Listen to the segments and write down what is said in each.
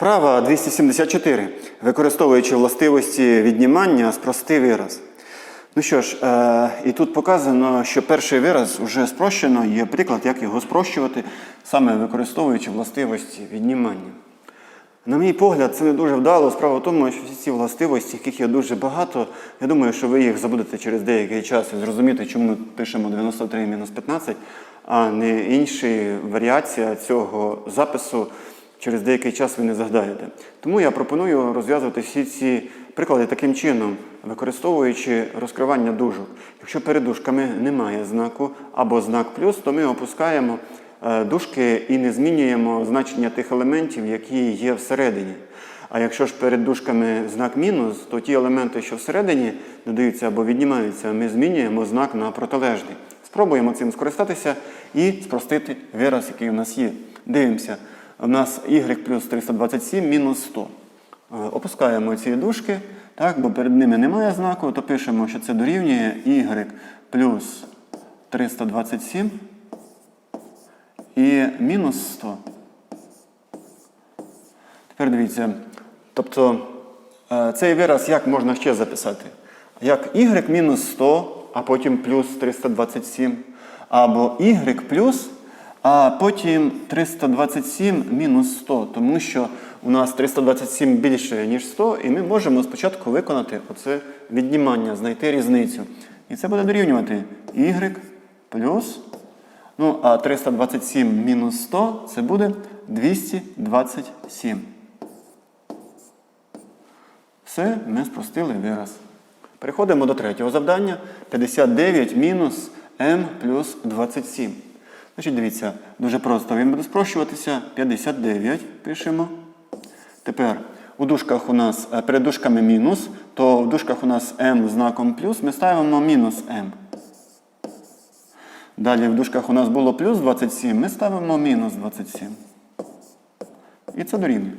Вправа 274. Використовуючи властивості віднімання, спрости вираз. Ну що ж, е, і тут показано, що перший вираз вже спрощено, є приклад, як його спрощувати, саме використовуючи властивості віднімання. На мій погляд, це не дуже вдало. Справа в тому, що всі ці властивості, яких є дуже багато, я думаю, що ви їх забудете через деякий час і зрозумієте, чому ми пишемо 93 мінус 15, а не інші варіація цього запису через деякий час ви не згадаєте. Тому я пропоную розв'язувати всі ці приклади таким чином, використовуючи розкривання дужок. Якщо перед дужками немає знаку або знак плюс, то ми опускаємо е, дужки і не змінюємо значення тих елементів, які є всередині. А якщо ж перед дужками знак мінус, то ті елементи, що всередині додаються або віднімаються, ми змінюємо знак на протилежний. Спробуємо цим скористатися і спростити вираз, який у нас є. Дивимося. У нас y плюс 327 мінус 100. Е, Опускаємо ці дужки, так, бо перед ними немає знаку, то пишемо, що це дорівнює y плюс 327 і мінус 100. Тепер дивіться. Тобто е, цей вираз як можна ще записати? Як y мінус 100, а потім плюс 327. Або y плюс, а потім 327 мінус 100. Тому що у нас 327 більше, ніж 100, і ми можемо спочатку виконати оце віднімання, знайти різницю. І це буде дорівнювати y плюс. Ну, а 327 мінус 100 це буде 227. Все, ми спростили вираз. Переходимо до третього завдання. 59 мінус m плюс 27. Значить, дивіться, дуже просто він буде спрощуватися. 59 пишемо. Тепер у дужках у нас е, перед дужками мінус, то в дужках у нас m знаком плюс, ми ставимо мінус m. Далі в дужках у нас було плюс 27, ми ставимо мінус 27. І це дорівнює.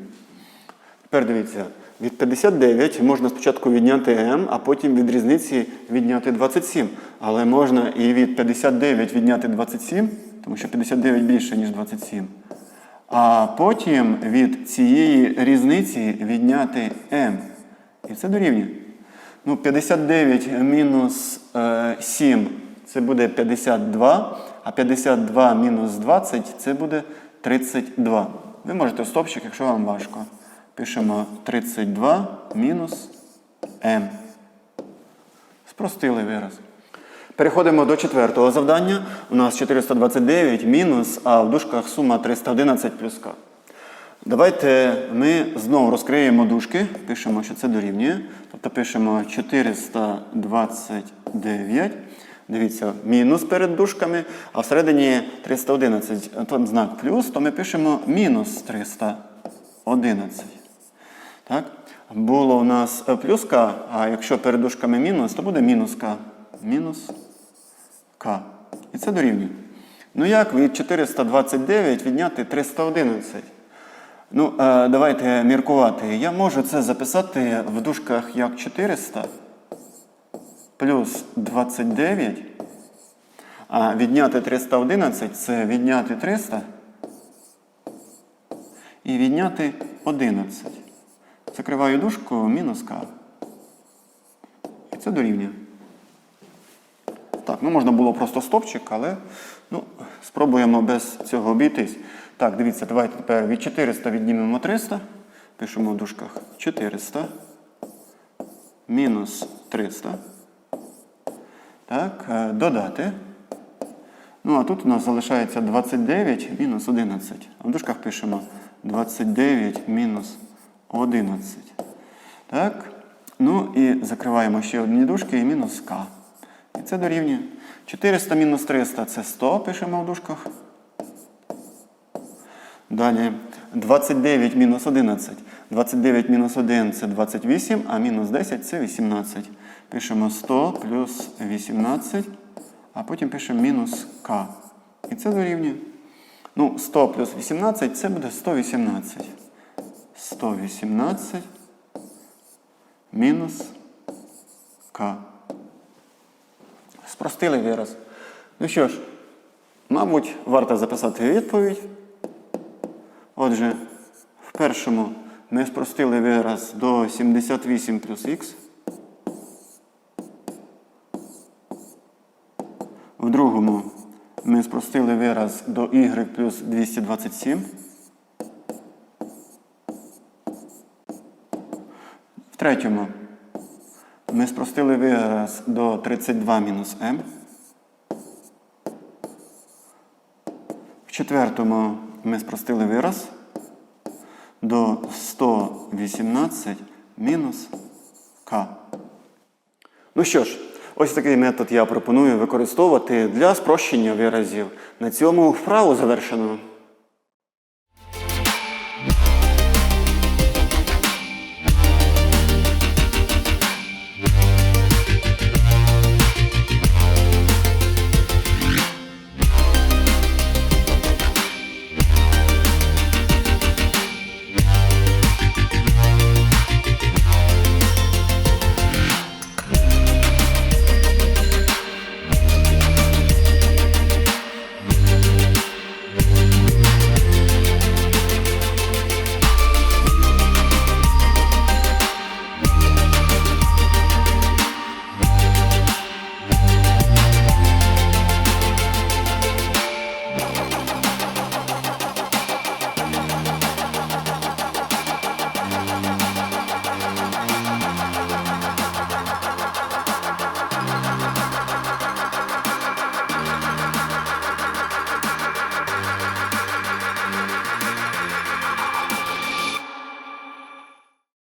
Тепер дивіться, від 59 можна спочатку відняти m, а потім від різниці відняти 27. Але можна і від 59 відняти 27, тому що 59 більше, ніж 27. А потім від цієї різниці відняти m. І це дорівнює. Ну, 59 мінус е, 7 це буде 52, а 52 мінус 20 це буде 32. Ви можете стопчик, якщо вам важко. Пишемо 32 мінус m. Спростили вираз. Переходимо до четвертого завдання. У нас 429 мінус, а в дужках сума 311 плюс k. Давайте ми знову розкриємо дужки, пишемо, що це дорівнює. Тобто пишемо 429. Дивіться, мінус перед дужками, а всередині 311. Тут знак плюс, то ми пишемо мінус 311. Так? Було у нас плюс К, а якщо перед дужками мінус, то буде мінус К. Мінус К. І це дорівнює. Ну як від 429 відняти 311? Ну, е, давайте міркувати. Я можу це записати в дужках як 400 плюс 29. А відняти 311 це відняти 300 і відняти 11. Закриваю дужку мінус К. І це дорівнює. Так, ну можна було просто стопчик, але ну, спробуємо без цього обійтись. Так, дивіться, давайте тепер від 400 віднімемо 300. Пишемо в дужках 400 мінус 300. Так, е, додати. Ну, а тут у нас залишається 29 мінус 11. А в дужках пишемо 29 мінус 11. Так. Ну і закриваємо ще одні дужки і мінус К. І це дорівнює. 400 мінус 300 це 100, пишемо в дужках. Далі 29 мінус 11. 29 мінус 1 це 28, а мінус 10 це 18. Пишемо 100 плюс 18, а потім пишемо мінус К. І це дорівнює. Ну, 100 плюс 18 це буде 118. 118 мінус К. Спростили вираз. Ну що ж, мабуть, варто записати відповідь. Отже, в першому ми спростили вираз до 78 плюс х. В другому ми спростили вираз до y плюс 227. Третьому ми спростили вираз до 32 мінус m. В четвертому ми спростили вираз до 118 мінус k. Ну що ж, ось такий метод я пропоную використовувати для спрощення виразів. На цьому вправу завершено.